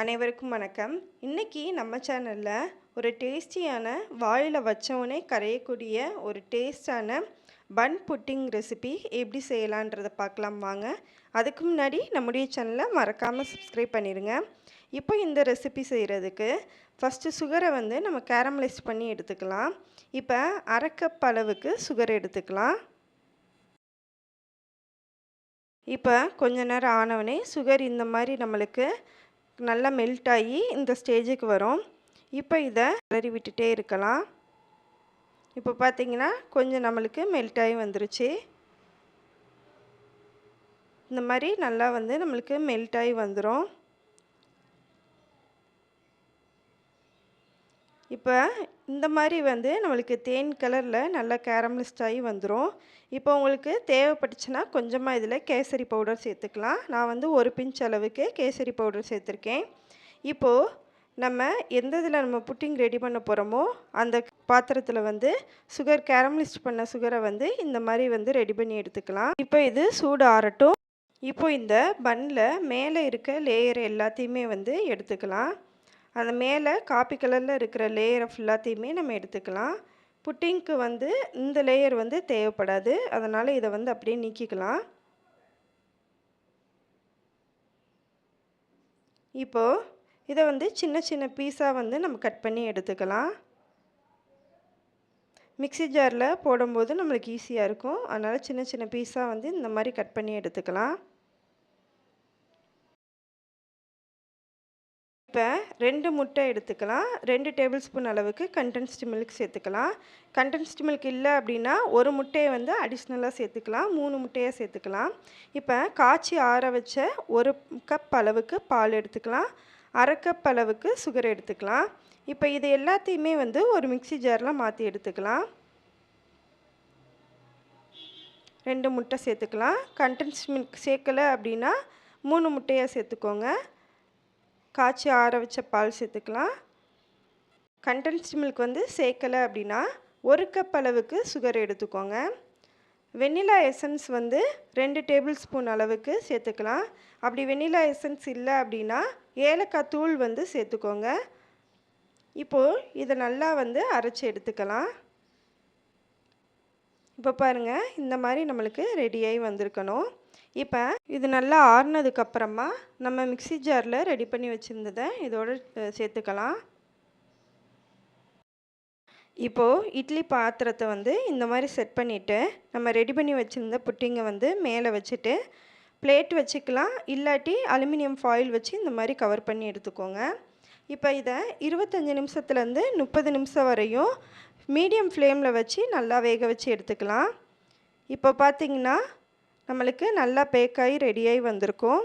அனைவருக்கும் வணக்கம். இன்றைக்கி நம்ம சேனலில் ஒரு டேஸ்டியான வாயில் வச்சவொடனே கரையக்கூடிய ஒரு டேஸ்டான பன் புட்டிங் ரெசிபி எப்படி செய்யலான்றதை பார்க்கலாம் வாங்க. அதுக்கு முன்னாடி நம்முடைய சேனலை மறக்காமல் சப்ஸ்கிரைப் பண்ணிடுங்க இப்போ இந்த ரெசிபி செய்கிறதுக்கு ஃபஸ்ட்டு சுகரை வந்து நம்ம கேரமலைஸ் பண்ணி எடுத்துக்கலாம். இப்போ அரை கப் அளவுக்கு சுகர் எடுத்துக்கலாம். இப்போ கொஞ்ச நேரம் ஆனவனே சுகர் இந்த மாதிரி நம்மளுக்கு நல்லா மெல்ட் ஆகி இந்த ஸ்டேஜுக்கு வரும். இப்போ இதை கிளறி விட்டுட்டே இருக்கலாம். இப்போ பார்த்தீங்கன்னா கொஞ்சம் நம்மளுக்கு மெல்ட் ஆகி வந்துருச்சு. இந்த மாதிரி நல்லா வந்து நம்மளுக்கு மெல்ட் ஆகி வந்துடும் இப்போ இந்த மாதிரி வந்து நம்மளுக்கு தேன் கலரில் நல்லா கேரமலிஸ்ட் ஆகி வந்துடும் இப்போ உங்களுக்கு தேவைப்பட்டுச்சுன்னா கொஞ்சமாக இதில் கேசரி பவுடர் சேர்த்துக்கலாம். நான் வந்து ஒரு பிஞ்ச் அளவுக்கு கேசரி பவுடர் சேர்த்துருக்கேன். இப்போது நம்ம எந்த இதில் நம்ம புட்டிங் ரெடி பண்ண போகிறோமோ அந்த பாத்திரத்தில் வந்து சுகர் கேரமலிஸ்ட் பண்ண சுகரை வந்து இந்த மாதிரி வந்து ரெடி பண்ணி எடுத்துக்கலாம். இப்போ இது சூடு ஆறட்டும். இப்போ இந்த பன்னில் மேலே இருக்க லேயர் எல்லாத்தையுமே வந்து எடுத்துக்கலாம். அந்த மேலே காப்பி கலரில் இருக்கிற லேயரை ஃபுல்லாத்தையுமே நம்ம எடுத்துக்கலாம். புட்டிங்க்கு வந்து இந்த லேயர் வந்து தேவைப்படாது. அதனால் இதை வந்து அப்படியே நீக்கிக்கலாம். இப்போது இதை வந்து சின்ன சின்ன பீஸாக வந்து நம்ம கட் பண்ணி எடுத்துக்கலாம். மிக்சி ஜாரில் போடும்போது நம்மளுக்கு ஈஸியாக இருக்கும். அதனால் சின்ன சின்ன பீஸாக வந்து இந்த மாதிரி கட் பண்ணி எடுத்துக்கலாம். இப்போ ரெண்டு முட்டை எடுத்துக்கலாம். ரெண்டு டேபிள் ஸ்பூன் அளவுக்கு கண்டென்ஸ்டு மில்க் சேர்த்துக்கலாம். கண்டென்ஸ்டு மில்க் இல்லை அப்படின்னா ஒரு முட்டையை வந்து அடிஷ்னலாக சேர்த்துக்கலாம். மூணு முட்டையாக சேர்த்துக்கலாம். இப்போ காய்ச்சி ஆற வச்ச ஒரு கப் அளவுக்கு பால் எடுத்துக்கலாம். அரை கப் அளவுக்கு சுகர் எடுத்துக்கலாம். இப்போ இது எல்லாத்தையுமே வந்து ஒரு மிக்சி ஜாரில் மாற்றி எடுத்துக்கலாம். ரெண்டு முட்டை சேர்த்துக்கலாம். கண்டென்ஸ் மில்க் சேர்க்கலை அப்படின்னா மூணு முட்டையாக சேர்த்துக்கோங்க. காய்ச்சி ஆற வச்ச பால் சேர்த்துக்கலாம். கண்டென்ஸ்ட் மில்க் வந்து சேர்க்கலை அப்படின்னா ஒரு கப் அளவுக்கு சுகர் எடுத்துக்கோங்க. வெண்ணிலா எசன்ஸ் வந்து ரெண்டு டேபிள் ஸ்பூன் அளவுக்கு சேர்த்துக்கலாம். அப்படி வெண்ணிலா எசன்ஸ் இல்லை அப்படின்னா ஏலக்காய் தூள் வந்து சேர்த்துக்கோங்க. இப்போது இதை நல்லா வந்து அரைச்சி எடுத்துக்கலாம். இப்போ பாருங்கள் இந்த மாதிரி நம்மளுக்கு ரெடியாகி வந்திருக்கணும். இப்போ இது நல்லா ஆறுனதுக்கப்புறமா நம்ம மிக்சி ஜாரில் ரெடி பண்ணி வச்சுருந்ததை இதோடு சேர்த்துக்கலாம். இப்போது இட்லி பாத்திரத்தை வந்து இந்த மாதிரி செட் பண்ணிவிட்டு நம்ம ரெடி பண்ணி வச்சுருந்த புட்டிங்கை வந்து மேலே வச்சுட்டு பிளேட் வச்சுக்கலாம். இல்லாட்டி அலுமினியம் ஃபாயில் வச்சு இந்த மாதிரி கவர் பண்ணி எடுத்துக்கோங்க. இப்போ இதை இருபத்தஞ்சி நிமிஷத்துலேருந்து முப்பது நிமிஷம் வரையும் மீடியம் ஃப்ளேமில் வச்சு நல்லா வேக வச்சு எடுத்துக்கலாம். இப்போ பார்த்திங்கன்னா நம்மளுக்கு நல்லா பேக்காகி ரெடியாகி வந்திருக்கும்.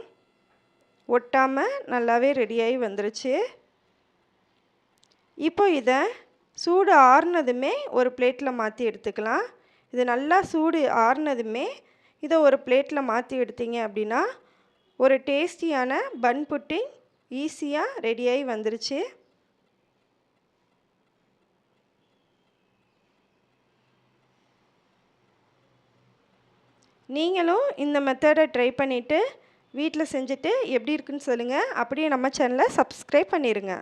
ஒட்டாமல் நல்லாவே ரெடியாகி வந்துருச்சு. இப்போ இதை சூடு ஆறுனதுமே ஒரு பிளேட்டில் மாற்றி எடுத்துக்கலாம். இது நல்லா சூடு ஆறுனதுமே இதை ஒரு பிளேட்டில் மாற்றி எடுத்தீங்க அப்படின்னா ஒரு டேஸ்டியான பன் புட்டிங் ஈஸியாக ரெடியாகி வந்துருச்சு. நீங்களும் இந்த மெத்தடை ட்ரை பண்ணிவிட்டு வீட்டில் செஞ்சுட்டு எப்படி இருக்குன்னு சொல்லுங்கள் அப்படியே நம்ம சேனலை சப்ஸ்கிரைப் பண்ணிடுங்க